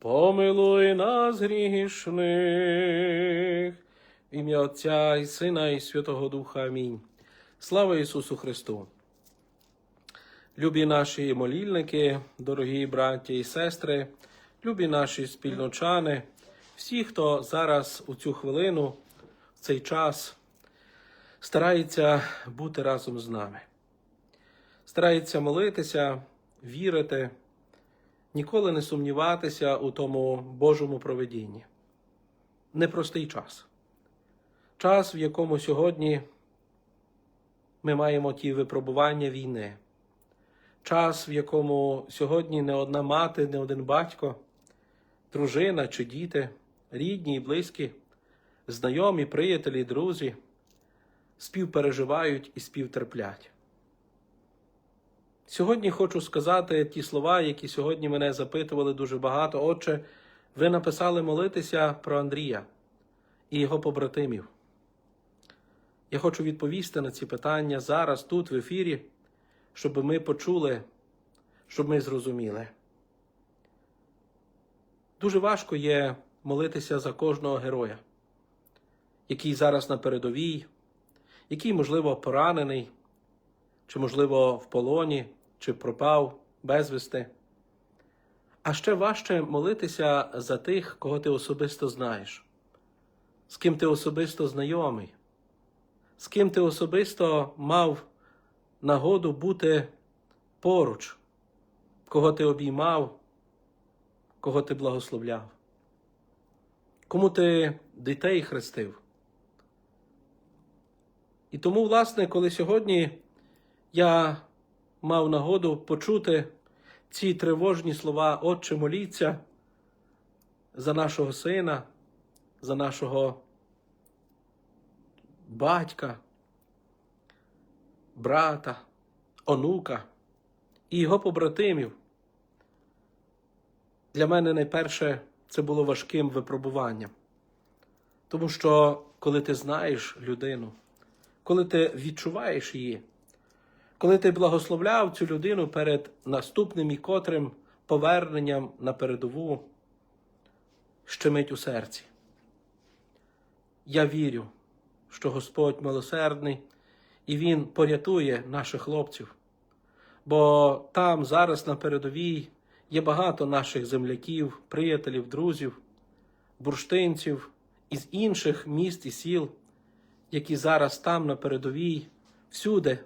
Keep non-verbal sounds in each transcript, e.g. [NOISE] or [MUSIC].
помилуй нас грішних. В ім'я Отця і Сина, і Святого Духа. Амінь. Слава Ісусу Христу! Любі наші молільники, дорогі браті і сестри, любі наші спільночани, всі, хто зараз у цю хвилину, в цей час старається бути разом з нами, старається молитися, вірити, ніколи не сумніватися у тому Божому проведінні. Непростий час. Час, в якому сьогодні ми маємо ті випробування війни. Час, в якому сьогодні не одна мати, не один батько, дружина чи діти, рідні і близькі, знайомі, приятелі, друзі співпереживають і співтерплять. Сьогодні хочу сказати ті слова, які сьогодні мене запитували дуже багато. Отче, ви написали молитися про Андрія і його побратимів. Я хочу відповісти на ці питання зараз, тут, в ефірі, щоб ми почули, щоб ми зрозуміли. Дуже важко є молитися за кожного героя, який зараз на передовій, який, можливо, поранений, чи, можливо, в полоні, чи пропав безвісти. А ще важче молитися за тих, кого ти особисто знаєш, з ким ти особисто знайомий, з ким ти особисто мав нагоду бути поруч, кого ти обіймав, кого ти благословляв, кому ти дітей хрестив. І тому, власне, коли сьогодні я мав нагоду почути ці тривожні слова Отче моліться за нашого сина, за нашого батька, брата, онука і його побратимів. Для мене найперше це було важким випробуванням. Тому що коли ти знаєш людину, коли ти відчуваєш її, коли ти благословляв цю людину перед наступним і котрим поверненням на передову, щемить у серці. Я вірю, що Господь милосердний і Він порятує наших хлопців, бо там зараз на передовій є багато наших земляків, приятелів, друзів, бурштинців із інших міст і сіл, які зараз там на передовій, всюди,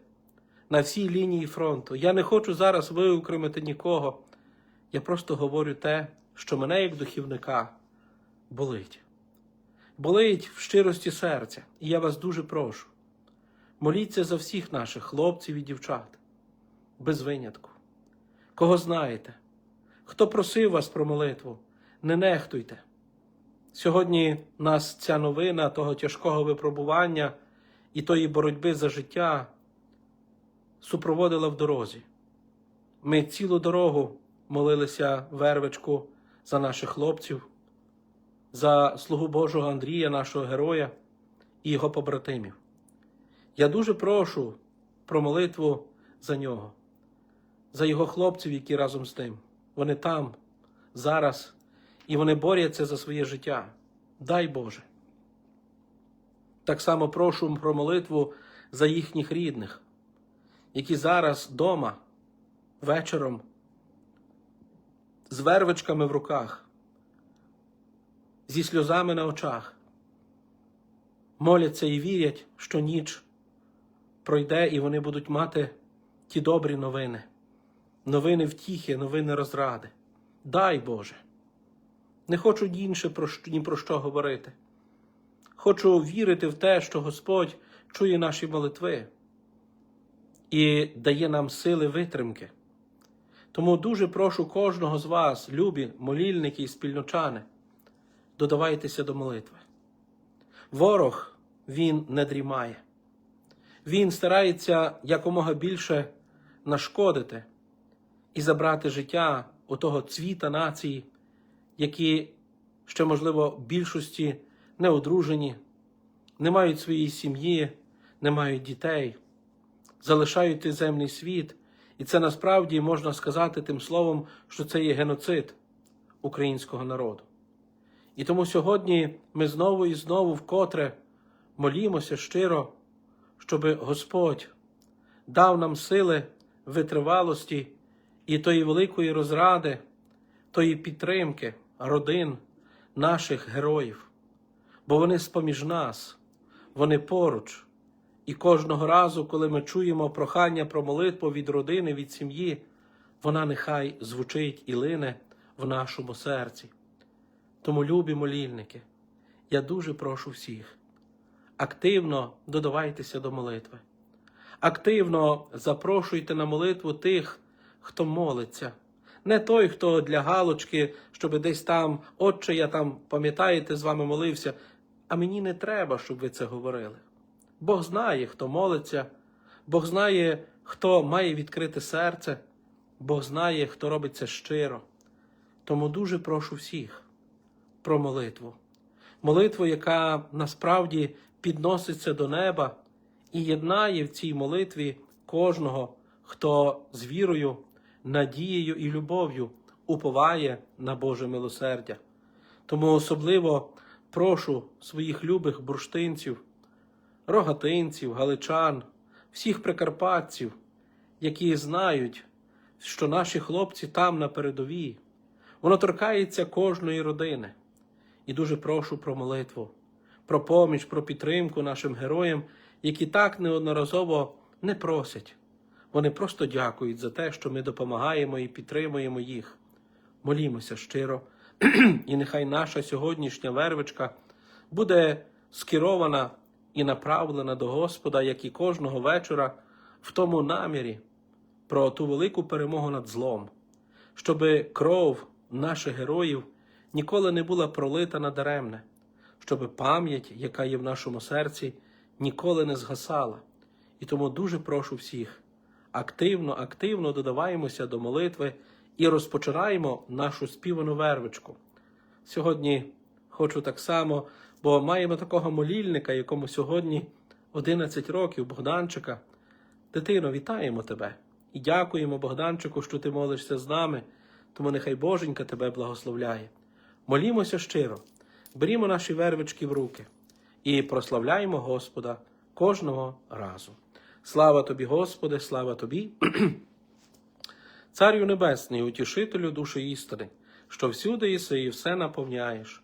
на всій лінії фронту. Я не хочу зараз виокремити нікого. Я просто говорю те, що мене як духівника болить. болить в щирості серця. І я вас дуже прошу. Моліться за всіх наших хлопців і дівчат, без винятку. Кого знаєте, хто просив вас про молитву, не нехтуйте. Сьогодні нас ця новина того тяжкого випробування і тої боротьби за життя супроводила в дорозі. Ми цілу дорогу молилися вервичку за наших хлопців, за слугу Божого Андрія, нашого героя і його побратимів. Я дуже прошу про молитву за нього, за його хлопців, які разом з ним. Вони там, зараз, і вони борються за своє життя. Дай Боже. Так само прошу про молитву за їхніх рідних, які зараз вдома, вечором, з вервичками в руках, зі сльозами на очах, моляться і вірять, що ніч пройде і вони будуть мати ті добрі новини, новини втіхи, новини розради. Дай Боже. Не хочу інше ні про що говорити. Хочу вірити в те, що Господь чує наші молитви і дає нам сили витримки. Тому дуже прошу кожного з вас, любі, молільники і спільночани, додавайтеся до молитви. Ворог він не дрімає. Він старається якомога більше нашкодити і забрати життя у того цвіта нації, які ще, можливо, в більшості не одружені, не мають своєї сім'ї, не мають дітей, залишають земний світ. І це насправді можна сказати тим словом, що це є геноцид українського народу. І тому сьогодні ми знову і знову вкотре молімося щиро, щоб Господь дав нам сили витривалості і тої великої розради, тої підтримки родин наших героїв, бо вони з-поміж нас, вони поруч. І кожного разу, коли ми чуємо прохання про молитву від родини, від сім'ї, вона нехай звучить і лине в нашому серці. Тому, любі молільники, я дуже прошу всіх, активно додавайтеся до молитви. Активно запрошуйте на молитву тих, хто молиться. Не той, хто для галочки, щоб десь там, отче, я там, пам'ятаєте, з вами молився. А мені не треба, щоб ви це говорили. Бог знає, хто молиться, Бог знає, хто має відкрите серце, Бог знає, хто робить це щиро. Тому дуже прошу всіх про молитву. Молитву, яка насправді підноситься до неба і єднає в цій молитві кожного, хто з вірою, надією і любов'ю уповає на Боже милосердя. Тому особливо прошу своїх любих бурштинців, рогатинців, галичан, всіх прикарпатців, які знають, що наші хлопці там на передовій. Воно торкається кожної родини. І дуже прошу про молитву, про поміч, про підтримку нашим героям, які так неодноразово не просять. Вони просто дякують за те, що ми допомагаємо і підтримуємо їх. Молімося щиро, [CLEARS THROAT] і нехай наша сьогоднішня вервичка буде скерована і направлена до Господа, як і кожного вечора, в тому намірі про ту велику перемогу над злом, щоби кров наших героїв ніколи не була пролита надаремне, щоби пам'ять, яка є в нашому серці, ніколи не згасала. І тому дуже прошу всіх активно, активно додаваємося до молитви і розпочинаємо нашу співану вервичку. Сьогодні хочу так само, бо маємо такого молільника, якому сьогодні 11 років, Богданчика. Дитино, вітаємо тебе і дякуємо, Богданчику, що ти молишся з нами, тому нехай Боженька тебе благословляє. Молімося щиро, берімо наші вервички в руки і прославляємо Господа кожного разу. Слава тобі, Господи, слава тобі, [CLEARS THROAT] Царю Небесний, утішителю душі істини, що всюди єси і все наповняєш,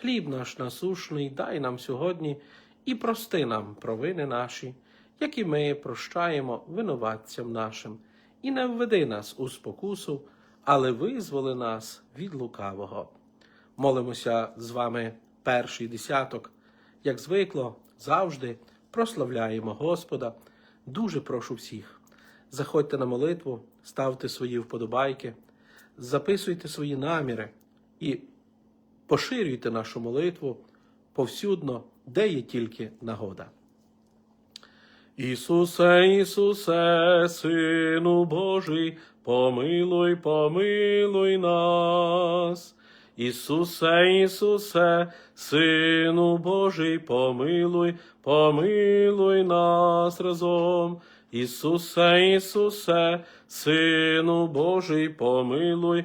Хліб наш насушний дай нам сьогодні і прости нам провини наші як і ми прощаємо винуватцям нашим, і не введи нас у спокусу, але визволи нас від лукавого. Молимося з вами перший десяток, як звикло, завжди прославляємо Господа. Дуже прошу всіх. Заходьте на молитву, ставте свої вподобайки, записуйте свої наміри і поширюйте нашу молитву повсюдно, де є тільки нагода. Ісусе, Ісусе, Сину Божий, помилуй, помилуй нас. Ісусе, Ісусе, Сину Божий, помилуй, помилуй нас разом. Ісусе, Ісусе, Сину Божий, помилуй,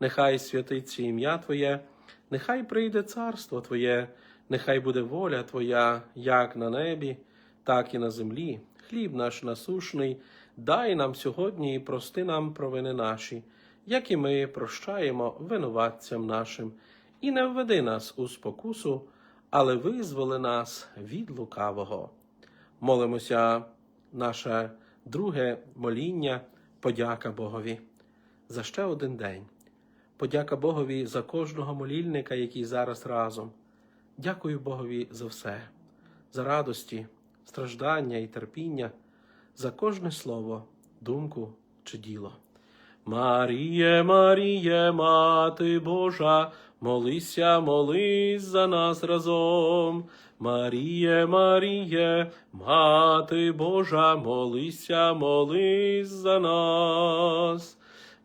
нехай святиться ім'я Твоє, нехай прийде царство Твоє, Нехай буде воля Твоя, як на небі, так і на землі. Хліб наш насушний, дай нам сьогодні і прости нам провини наші, як і ми прощаємо винуватцям нашим, і не введи нас у спокусу, але визволи нас від лукавого. Молимося, наше друге моління, подяка Богові за ще один день. Подяка Богові за кожного молільника, який зараз разом. Дякую Богові за все, за радості, страждання і терпіння, за кожне слово, думку чи діло. Маріє, Маріє, Мати Божа, молися, молись за нас разом. Маріє, Маріє, Мати Божа, молися, молись за нас.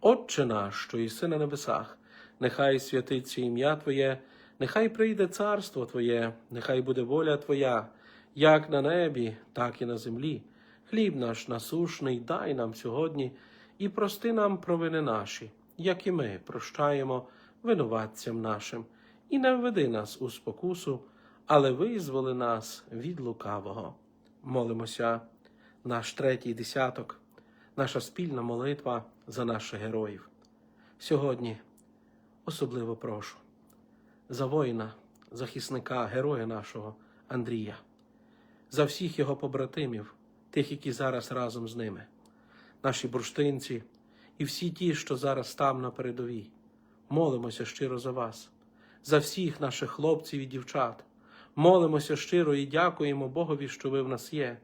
Отче наш, що єси на небесах, нехай святиться ім'я Твоє, нехай прийде царство Твоє, нехай буде воля Твоя, як на небі, так і на землі. Хліб наш насушний дай нам сьогодні і прости нам провини наші, як і ми прощаємо винуватцям нашим, і не введи нас у спокусу, але визволи нас від лукавого. Молимося, наш третій десяток, наша спільна молитва за наших героїв. Сьогодні особливо прошу за воїна, захисника, героя нашого Андрія, за всіх його побратимів, тих, які зараз разом з ними, наші бурштинці і всі ті, що зараз там на передовій. Молимося щиро за вас, за всіх наших хлопців і дівчат. Молимося щиро і дякуємо Богові, що ви в нас є.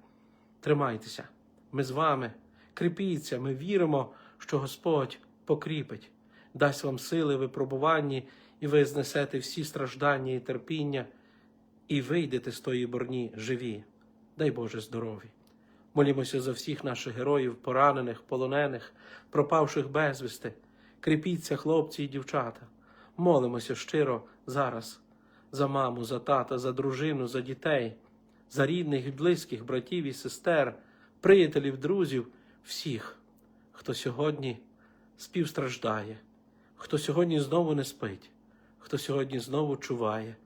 Тримайтеся, ми з вами, кріпіться, ми віримо, що Господь покріпить, дасть вам сили випробуванні, і ви знесете всі страждання і терпіння, і вийдете з тої борні живі. Дай Боже здоров'я. Молімося за всіх наших героїв, поранених, полонених, пропавших безвісти. Кріпіться, хлопці і дівчата. Молимося щиро зараз за маму, за тата, за дружину, за дітей, за рідних і близьких, братів і сестер, приятелів, друзів, всіх, хто сьогодні співстраждає, хто сьогодні знову не спить, хто сьогодні знову чуває,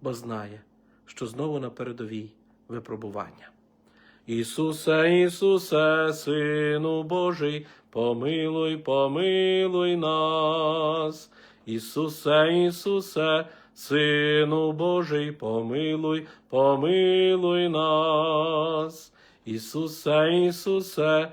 бо знає, що знову на передовій випробування. Ісусе, Ісусе, Сину Божий, помилуй, помилуй нас. Ісусе, Ісусе, Сину Божий, помилуй, помилуй нас. Ісусе, Ісусе,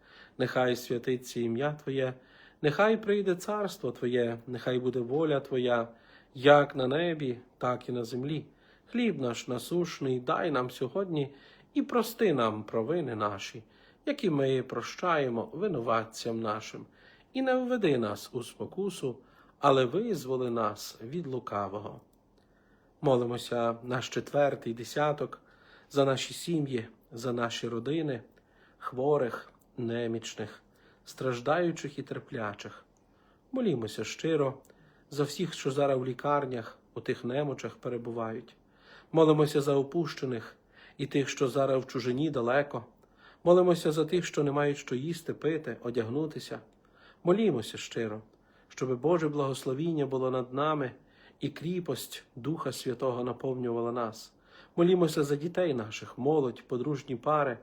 нехай святиться ім'я Твоє, нехай прийде царство Твоє, нехай буде воля Твоя, як на небі, так і на землі. Хліб наш насушний дай нам сьогодні і прости нам провини наші, які ми прощаємо винуватцям нашим, і не введи нас у спокусу, але визволи нас від лукавого. Молимося наш четвертий десяток за наші сім'ї, за наші родини, хворих, немічних, страждаючих і терплячих. Молімося щиро за всіх, що зараз в лікарнях, у тих немочах перебувають. Молимося за опущених і тих, що зараз в чужині далеко. Молимося за тих, що не мають що їсти, пити, одягнутися. Молімося щиро, щоб Боже благословіння було над нами і кріпость Духа Святого наповнювала нас. Молімося за дітей наших, молодь, подружні пари.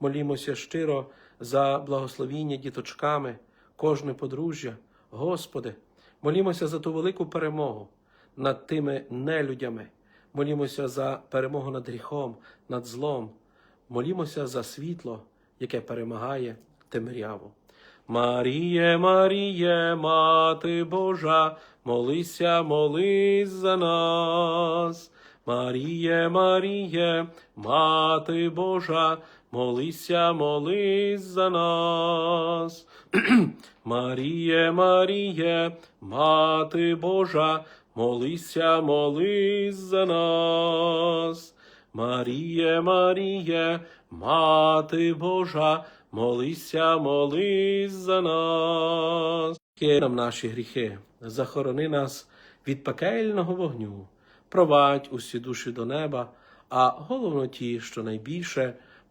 Молімося щиро за благословіння діточками, кожне подружжя. Господи, молімося за ту велику перемогу над тими нелюдями. Молімося за перемогу над гріхом, над злом. Молімося за світло, яке перемагає темряву. Маріє, Маріє, Мати Божа, молися, молись за нас. Маріє, Маріє, Мати Божа, молися, молись за нас. [CLEARS THROAT] Маріє, Маріє, Мати Божа, молися, молись за нас. Маріє, Маріє, Мати Божа, молися, молись за нас. Нам наші гріхи, захорони нас від пекельного вогню, провадь усі душі до неба, а головно ті, що найбільше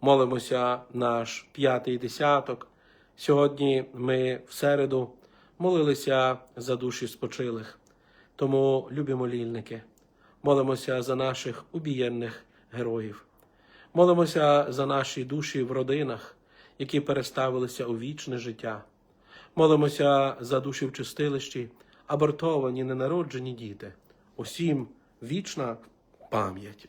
Молимося наш п'ятий десяток. Сьогодні ми в середу молилися за душі спочилих. Тому, любі молільники, молимося за наших убієнних героїв. Молимося за наші душі в родинах, які переставилися у вічне життя. Молимося за душі в чистилищі, абортовані, ненароджені діти. Усім вічна пам'ять.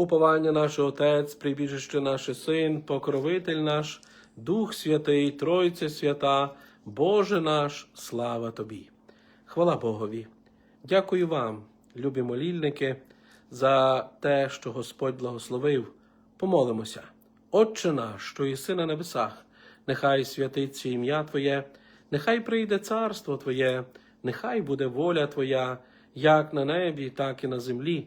Уповання наш Отець, прибіжище наш Син, покровитель наш, Дух Святий, Тройця Свята, Боже наш, слава Тобі. Хвала Богові. Дякую вам, любі молільники, за те, що Господь благословив. Помолимося. Отче наш, що єси на небесах, нехай святиться ім'я Твоє, нехай прийде царство Твоє, нехай буде воля Твоя, як на небі, так і на землі.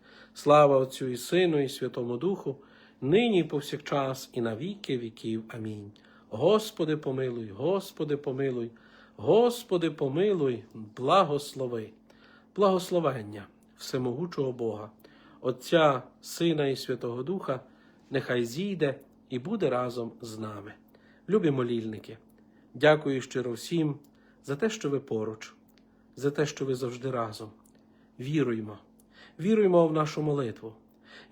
Слава Отцю і Сину, і Святому Духу, нині і повсякчас, і на віки віків. Амінь. Господи, помилуй, Господи, помилуй, Господи, помилуй, благослови, благословення всемогучого Бога, Отця, Сина і Святого Духа, нехай зійде і буде разом з нами. Любі молільники, дякую щиро всім за те, що ви поруч, за те, що ви завжди разом. Віруємо, віруємо в нашу молитву,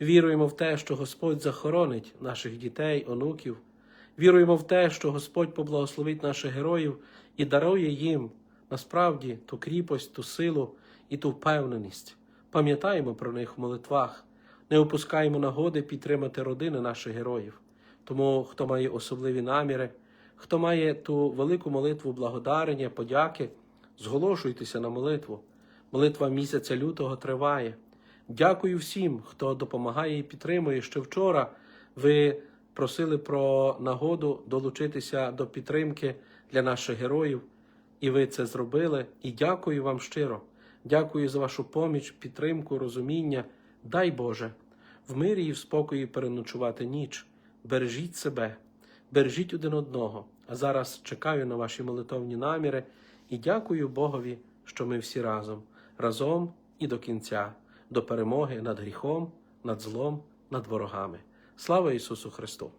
віруємо в те, що Господь захоронить наших дітей, онуків, віруємо в те, що Господь поблагословить наших героїв і дарує їм насправді ту кріпость, ту силу і ту впевненість. Пам'ятаємо про них в молитвах, не опускаємо нагоди підтримати родини наших героїв. Тому, хто має особливі наміри, хто має ту велику молитву благодарення, подяки, зголошуйтеся на молитву. Молитва місяця лютого триває. Дякую всім, хто допомагає і підтримує. Ще вчора ви просили про нагоду долучитися до підтримки для наших героїв, і ви це зробили. І дякую вам щиро. Дякую за вашу поміч, підтримку, розуміння. Дай Боже, в мирі і в спокої переночувати ніч. Бережіть себе, бережіть один одного. А зараз чекаю на ваші молитовні наміри і дякую Богові, що ми всі разом, разом і до кінця, до перемоги над гріхом, над злом, над ворогами. Слава Ісусу Христу!